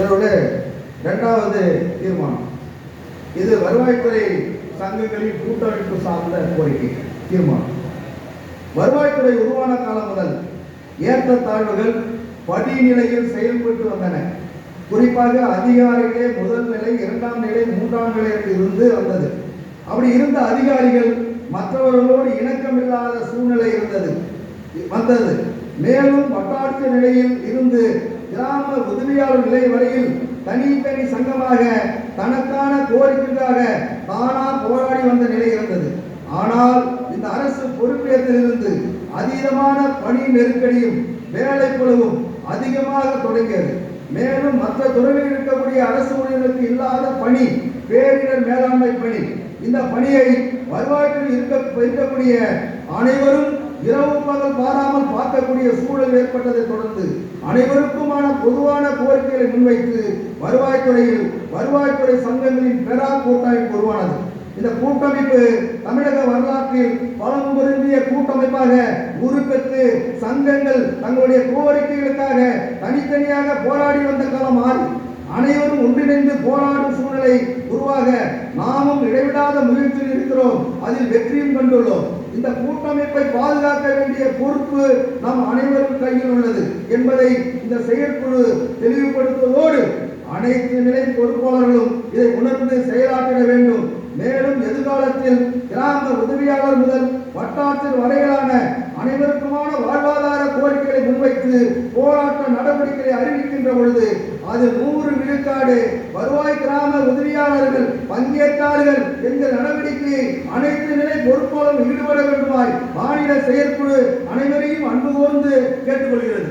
இதோட இரண்டாவது தீர்மானம். இது வருவாய்த்துறை சங்கங்களின் கூட்டமைப்பு சார்ந்த கோரிக்கை தீர்மானம். வருவாய்த்துறை உருவான காலம் முதல் ஏற்ற தாழ்வுகள் படிநிலையில் செயல்பட்டு வந்தன. குறிப்பாக அதிகாரிகளே முதல் நிலை இரண்டாம் நிலை மூன்றாம் நிலை இருந்து வந்தது. அப்படி இருந்த அதிகாரிகள் மற்றவர்களோடு இணக்கமில்லாத சூழ்நிலை இருந்தது. வந்தது. மேலும் வட்டாட்சி நிலையில் இருந்து கிராம உதவியாளர் நிலை வரையில் தனித்தனி சங்கமாக தனக்கான கோரிக்கைக்காக தானா போராடி வந்த நிலை இருந்தது. ஆனால் இந்த அரசு பொறுப்பேற்றிலிருந்து அதீதமான பணி நெருக்கடியும் வேலைப்பளுவும் அதிகமாக தொடங்கியது. மேலும் மற்ற துறையில் இருக்கக்கூடிய அரசு ஊழியர்களுக்கு இல்லாத பணி பேரிடர் மேலாண்மை பணி இந்த பணியை வருவாய்த்துறை இருக்க இருக்கக்கூடிய அனைவரும் இரவு பகல் பாராமல் பார்க்கக்கூடிய சூழல் ஏற்பட்டதை தொடர்ந்து அனைவருக்குமான பொதுவான கோரிக்கைகளை முன்வைத்து வருவாய்த்துறையில் வருவாய்த்துறை சங்கங்களின் பெறா கூட்டமைப்பு உருவானது. இந்த கூட்டமைப்பு தமிழக வரலாற்றில் பலம் பொருந்திய கூட்டமைப்பாக உருப்பெற்று சங்கங்கள் தங்களுடைய கோரிக்கைகளுக்காக தனித்தனியாக போராடி வந்த காலம் மாறி அனைவரும் ஒன்றிணைந்து போராடும் சூழ்நிலை உருவாக நாமும் இடைவிடாத முயற்சியில் இருக்கிறோம். அதில் வெற்றியும் கண்டுள்ளோம். இந்த கூட்டமைப்பை பாதுகாக்க வேண்டிய பொறுப்பு நம் அனைவரும் கையில் உள்ளது என்பதை இந்த செயற்குழு தெளிவுபடுத்துவதோடு அனைத்து நிலை பொறுப்பாளர்களும் இதை உணர்ந்து செயலாற்றிட வேண்டும். மேலும் எதிர்காலத்தில் கிராம உதவியாளர் முதல் வட்டாட்சியர் வரையிலான அனைவருக்குமான கோரிக்கைகளை போராட்ட நடவடிக்கைகளை அறிவிக்கின்ற பொழுது அது நூறு விழுக்காடு வருவாய் கிராம உதவியாளர்கள் பங்கேற்றார்கள் என்கிற நடவடிக்கையை அனைத்து நிலை பொறுப்பாளரும் ஈடுபட வேண்டுமாய் மாநில செயற்குழு அனைவரையும் அன்பு கூர்ந்து கேட்டுக்கொள்கிறது.